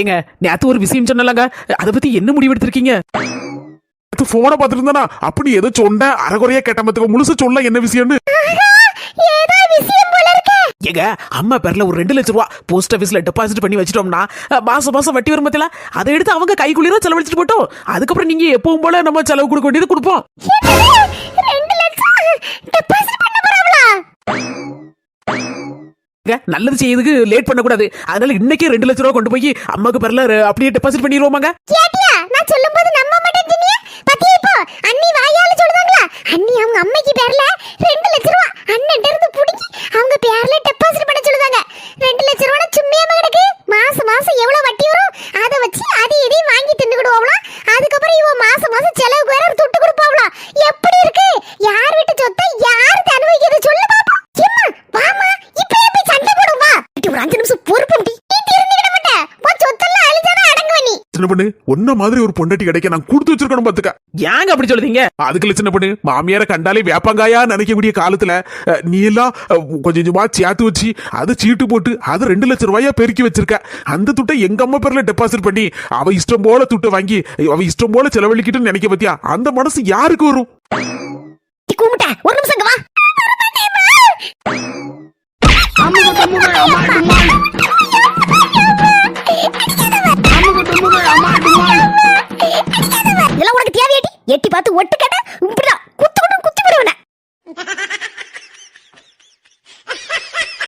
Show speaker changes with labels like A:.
A: ஏங்க நேத்து ஒரு விஷயம் சொன்னலங்க அதை பத்தி என்ன முடிவு எடுத்திருக்கீங்க?
B: போனை பார்த்துட்டு இருந்தானா அப்படி ஏதோ சொன்ன? அரைகுறையா கேட்ட மத்துக்கு முழுசு சொல்ல என்ன விஷயம்னு?
C: ஏதோ விஷயம் போல இருக்கு.
A: ஏங்க அம்மா பேர்ல ஒரு ரெண்டு லட்சம் ரூபா போஸ்ட் ஆஃபீஸ்ல டெபாசிட் பண்ணி வச்சிட்டோம்னா மாசம் மாசம் வட்டி வரும் பத்தில அதை எடுத்து அவங்க கைக்குள்ளிர செலவழிச்சிட்டு போட்டோம். அதுக்கப்புறம் நீங்க எப்பவும் போல நம்ம செலவு கொடுக்க வேண்டியது கொடுப்போம். நல்லது செய்யறதுக்கு லேட் பண்ணக்கூடாது. அதனால இன்னைக்கே ரெண்டு லட்சம் ரூபா கொண்டு போய் அம்மாக்கு பரல அப்படியே டெபாசிட் பண்ணிடுவோமாங்க.
C: நான் சொல்லும்போது நம்ப மாட்டேன் சொன்னியா பத்தியா இப்போ? அண்ணி வாயால சொல்லுவாங்களா? அண்ணி அவங்க அம்மைக்கு பேர்ல ரெண்டு லட்சம் ரூபா அண்ணன் இருந்து புடிங்கி அவங்க பேர்ல டெபாசிட் பண்ண சொல்லுவாங்க ரெண்டு லட்சம் ரூபா சும்மையாம கிடக்கு மாசம் மாசம் எவ்வளவு வட்டி வரும் அதை வச்சு அது இதையும் வாங்கி தின்னுக்கிடுவாங்களாம் அதுக்கப்புறம் இவன் மாசம் மாசம் செலவுக்கு வேற ஒரு துட்டு கொடுப்பாங்களாம் எப்படி இருக்கு யார் வீட்டு சொத்தை யார் அனுபவிக்கிறது சொல்லு பாப்போம் எம்மா வாமா இப்பயே போய் சண்டை போடும் வா இட்டி ஒரு அஞ்சு நிமிஷம் பொறுப்பு நீ திருந்திக்கிட மாட்ட உன் சொத்தெல்லாம் அழிஞ்சாதான் அடங்குவ நீ
B: சின்ன பொண்ணு? ஒன்ன மாதிரி ஒரு பொண்டாட்டி கிடைக்க நான் கொடுத்து வச்சிருக்கணும் பாத்துக்க.
A: ஏங்க அப்படி சொல்லுதீங்க?
B: அதுக்குள்ள சின்ன பொண்ணு மாமியார கண்டாலே வேப்பங்காயா நினைக்கக்கூடிய காலத்துல நீ எல்லாம் கொஞ்சம் கொஞ்சமா சேர்த்து வச்சு அது சீட்டு போட்டு அது ரெண்டு லட்சம் ரூபாயா பெருக்கி வச்சிருக்க. அந்த துட்டை எங்க அம்மா பேர்ல டெபாசிட் பண்ணி அவ இஷ்டம் போல துட்டை வாங்கி அவ இஷ்டம் போல செலவழிக்கிட்டுன்னு நினைக்க பத்தியா? அந்த மனசு யாருக்கு வரும்?
C: நீ கூமுட்ட ஒரு நிமிஷம் இதெல்லாம் உனக்கு தேவையாட்டி எட்டி பார்த்து ஒட்டு கேட்டா இப்படிதான்.